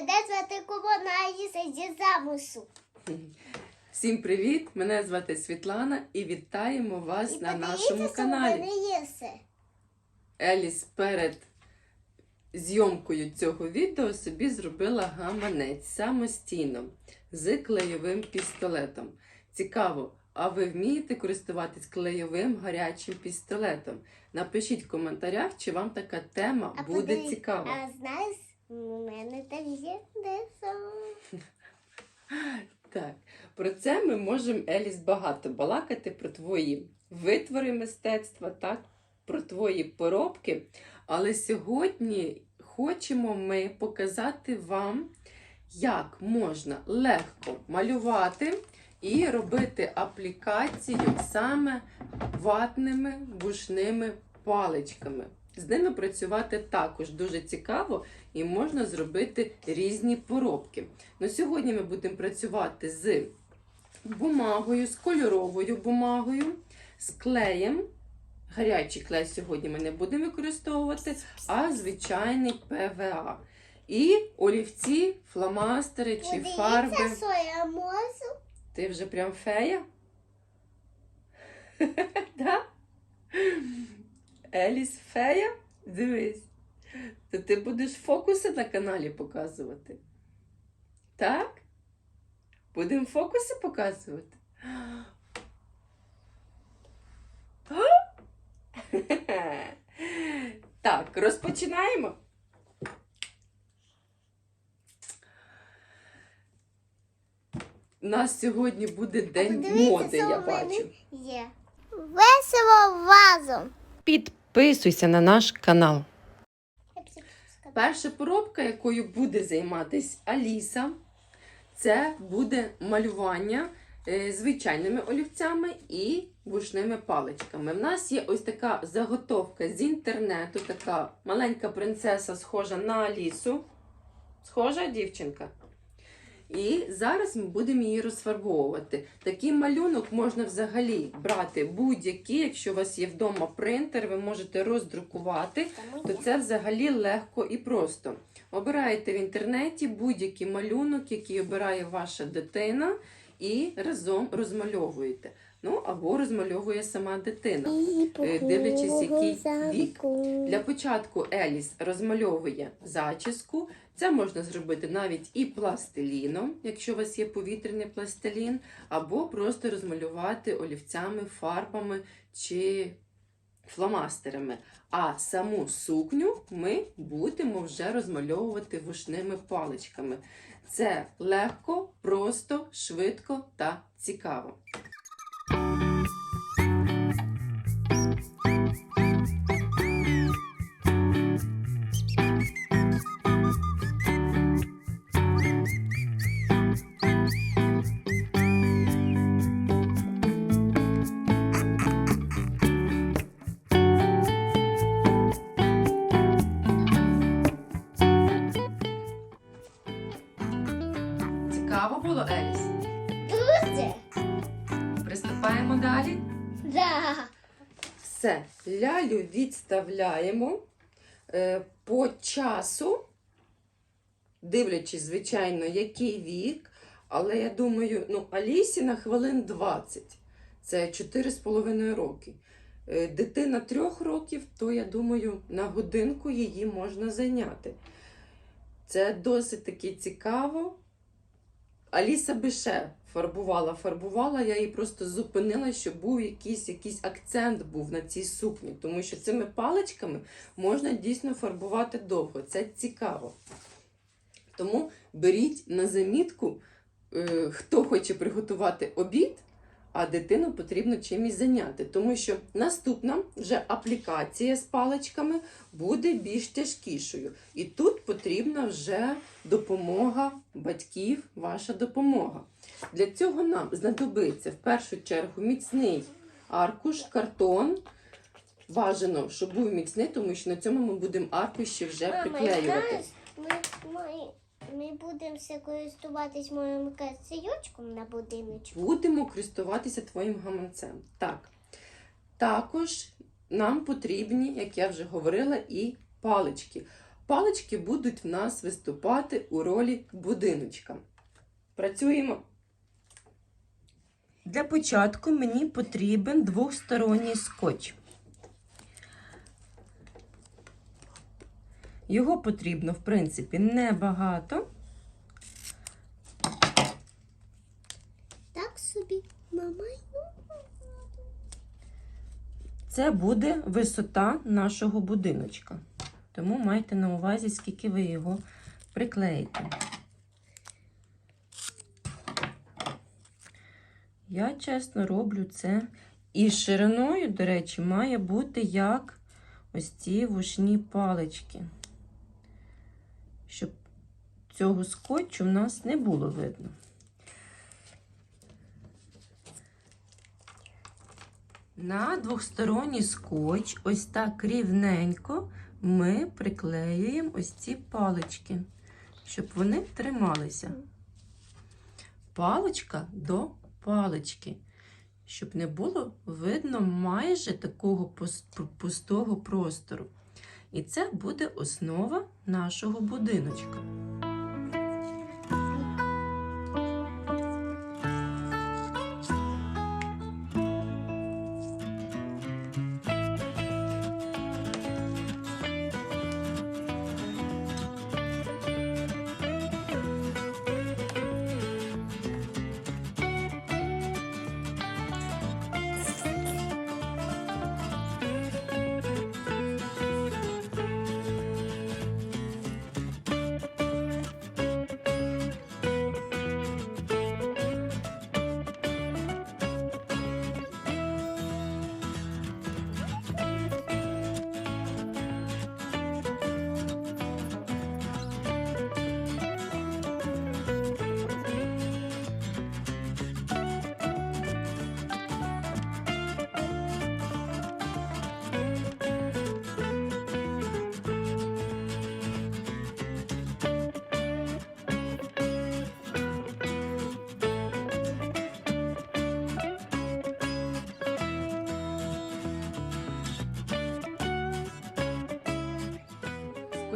Мене звати Кубона Аліса зі замусу. Всім привіт! Мене звати Світлана і вітаємо вас І на нашому каналі. Еліс перед зйомкою цього відео собі зробила гаманець самостійно з клейовим пістолетом. Цікаво, а ви вмієте користуватись клейовим гарячим пістолетом? Напишіть в коментарях, чи вам така тема А буде подиві- цікава. А знаєш, у мене там є десо. Так, про це ми можемо Еліс багато балакати про твої витвори мистецтва, так, про твої поробки. Але сьогодні хочемо ми показати вам, як можна легко малювати і робити аплікацію саме ватними вушними паличками. З ними працювати також дуже цікаво і можна зробити різні поробки. Ну, сьогодні ми будемо працювати з бумагою, з кольоровою бумагою, з клеєм. Гарячий клей сьогодні ми не будемо використовувати, а звичайний ПВА. І олівці, фломастери чи фарби. Що я можу. Ти вже прям фея? Да? Еліс фея? Дивись. То ти будеш фокуси на каналі показувати. Так? Будемо фокуси показувати? Так, розпочинаємо. У нас сьогодні буде день моди, я бачу. Є. Весело вазом. Підписуйся на наш канал. Перша поробка, якою буде займатися Аліса, це буде малювання е, звичайними олівцями і вушними паличками. В нас є ось така заготовка з інтернету, така маленька принцеса, схожа на Алісу. Схожа дівчинка. І зараз ми будемо її розфарбовувати. Такий малюнок можна взагалі брати будь-який. Якщо у вас є вдома принтер, ви можете роздрукувати то це взагалі легко і просто. Обираєте в інтернеті будь-який малюнок, який обирає ваша дитина, і разом розмальовуєте. Ну або розмальовує сама дитина. е, дивлячись, який вік. Для початку Еліс розмальовує зачіску. Це можна зробити навіть і пластиліном, якщо у вас є повітряний пластилін, або просто розмалювати олівцями, фарбами чи фломастерами. А саму сукню ми будемо вже розмальовувати вушними паличками. Це легко, просто, швидко та цікаво. Було, Еліс? Дуже. Приступаємо далі. Да. Все, лялю відставляємо е, по часу, дивлячись, звичайно, який вік. Але я думаю, ну, Алісі на хвилин 20. Це 4,5 роки. Е, Дитина 3 років, то я думаю, на годинку її можна зайняти. Це досить таки цікаво. Аліса би ще фарбувала, фарбувала, я її просто зупинила, щоб був якийсь, якийсь акцент був на цій сукні, тому що цими паличками можна дійсно фарбувати довго. Це цікаво. Тому беріть на замітку, е, хто хоче приготувати обід, а дитину потрібно чимось зайняти, тому що наступна вже аплікація з паличками буде більш тяжкішою. І тут потрібна вже допомога батьків, ваша допомога. Для цього нам знадобиться в першу чергу міцний аркуш, картон. Бажано, щоб був міцний, тому що на цьому ми будемо аркуші вже приклеювати. Ми, будемо користуватись моїм касейочком на будиночку. Будемо користуватися твоїм гаманцем. Так. Також нам потрібні, як я вже говорила, і палички. палички будуть в нас виступати у ролі будиночка. Працюємо. Для початку мені потрібен двосторонній скотч. Його потрібно, в принципі, небагато. Так собі, мама. Це буде висота нашого будиночка. Тому майте на увазі, скільки ви його приклеїте. Я чесно роблю це. І шириною, до речі, має бути як ось ці вушні палички. Щоб цього скотчу в нас не було видно. На двохсторонній скотч, ось так рівненько, ми приклеюємо ось ці палички, щоб вони трималися. Паличка до палички, щоб не було видно майже такого пустого простору. І це буде основа нашого будиночка.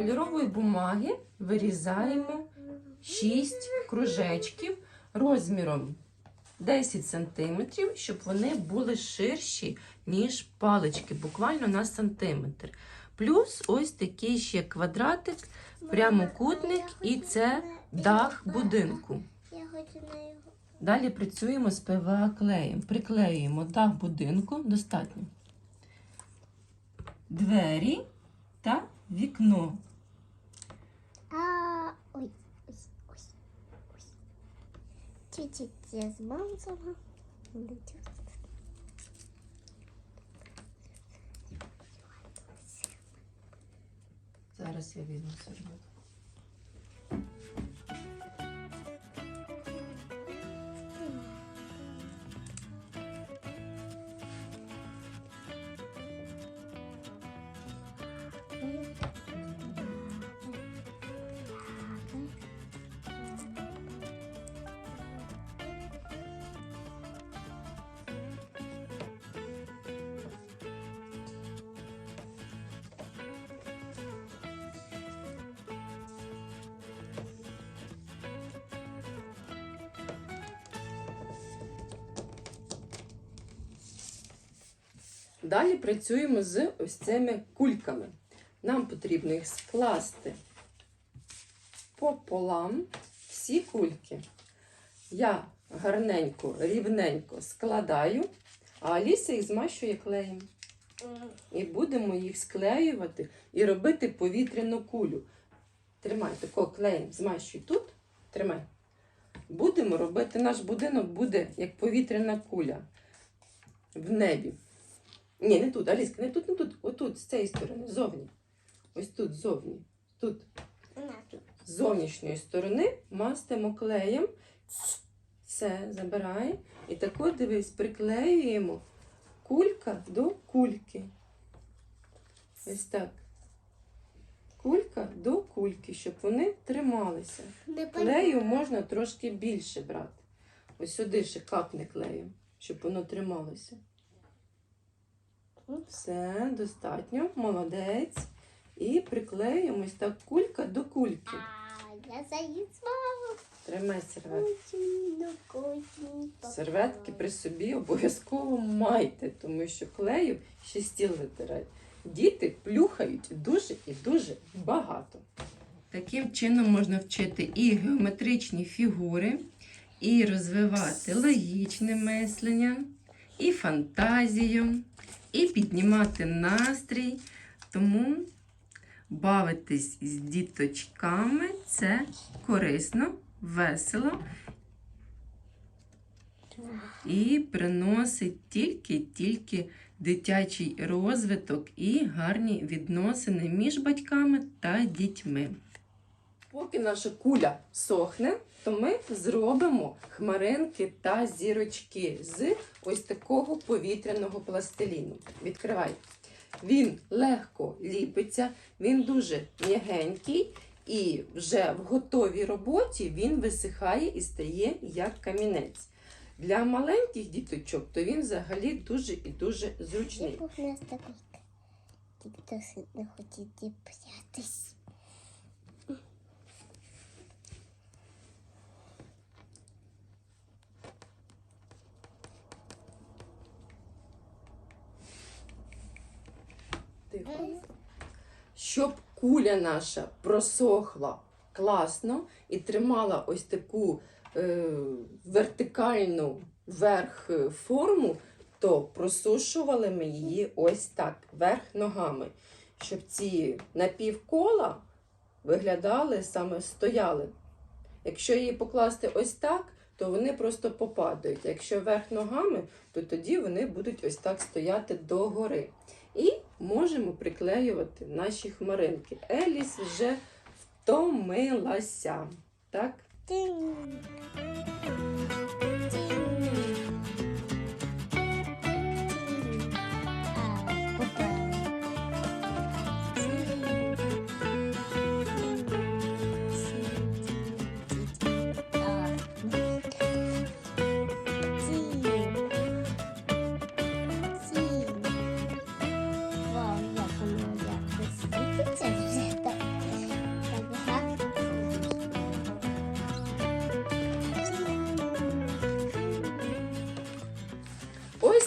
Кольорової бумаги вирізаємо 6 кружечків розміром 10 см, щоб вони були ширші, ніж палички, буквально на сантиметр. Плюс ось такий ще квадратик, прямокутник, і це дах будинку. Далі працюємо з ПВА клеєм. Приклеюємо дах будинку достатньо. Двері та вікно. А, ой, ой, ой, ось. Чуть-чуть я змазала. Зараз я візьму серветку. Далі працюємо з ось цими кульками. Нам потрібно їх скласти пополам всі кульки. Я гарненько, рівненько складаю, а Аліса їх змащує клеєм. І будемо їх склеювати і робити повітряну кулю. Тримай тако клеєм, змащуй тут. Тримай. Будемо робити, наш будинок буде як повітряна куля в небі. Ні, не тут, Аліска, не тут, не тут. Отут, з цієї сторони, зовні. Ось тут, зовні. Тут. З зовнішньої сторони мастимо клеєм. Все, забирай. І тако, дивись, приклеюємо кулька до кульки. Ось так. Кулька до кульки, щоб вони трималися. Клею можна трошки більше брати. Ось сюди ще капне клею, щоб воно трималося. Все, достатньо, молодець. І приклеїмо ось так кулька до кульки. А я заїзвала. Тримай серветки. Серветки при собі обов'язково майте, тому що клею ще стіл витирають. Діти плюхають дуже і дуже багато. Таким чином можна вчити і геометричні фігури, і розвивати логічне мислення, і фантазію, і піднімати настрій. Тому бавитись з діточками це корисно, весело і приносить тільки-тільки дитячий розвиток і гарні відносини між батьками та дітьми. Поки наша куля сохне, то ми зробимо хмаринки та зірочки з ось такого повітряного пластиліну. Відкривай. Він легко ліпиться, він дуже м'ягенький, і вже в готовій роботі він висихає і стає як камінець. Для маленьких діточок то він взагалі дуже і дуже зручний. досить не хотіти прятись. Щоб куля наша просохла класно і тримала ось таку е, вертикальну вверх е, форму, то просушували ми її ось так, вверх ногами, щоб ці напівкола виглядали саме стояли. Якщо її покласти ось так, то вони просто попадають. Якщо вверх ногами, то тоді вони будуть ось так стояти догори. І можемо приклеювати наші хмаринки. Еліс вже втомилася. Так?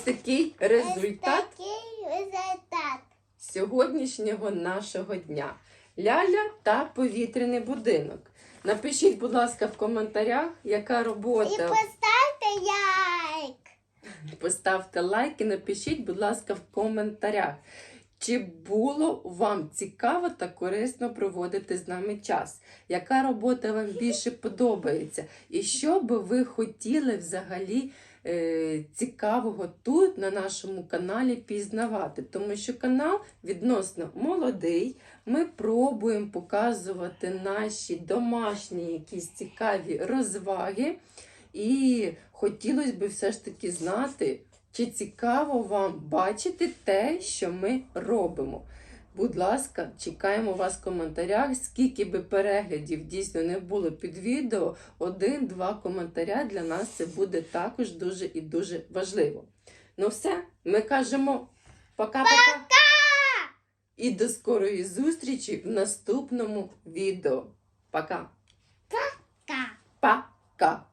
Такий результат такий результат. сьогоднішнього нашого дня. Ляля та повітряний будинок. Напишіть, будь ласка, в коментарях, яка І робота. поставте лайк. Поставте лайк і напишіть, будь ласка, в коментарях, чи було вам цікаво та корисно проводити з нами час? Яка робота вам більше подобається? І що би ви хотіли взагалі цікавого тут на нашому каналі пізнавати? Тому що канал відносно молодий. Ми пробуємо показувати наші домашні якісь цікаві розваги. І хотілося б все ж таки знати, чи цікаво вам бачити те, що ми робимо. Будь ласка, чекаємо вас в коментарях. Скільки би переглядів дійсно не було під відео, один-два коментаря для нас це буде також дуже і дуже важливо. Ну все, ми кажемо пока-пока. І до скорої зустрічі в наступному відео. Пока. Ка. Пока.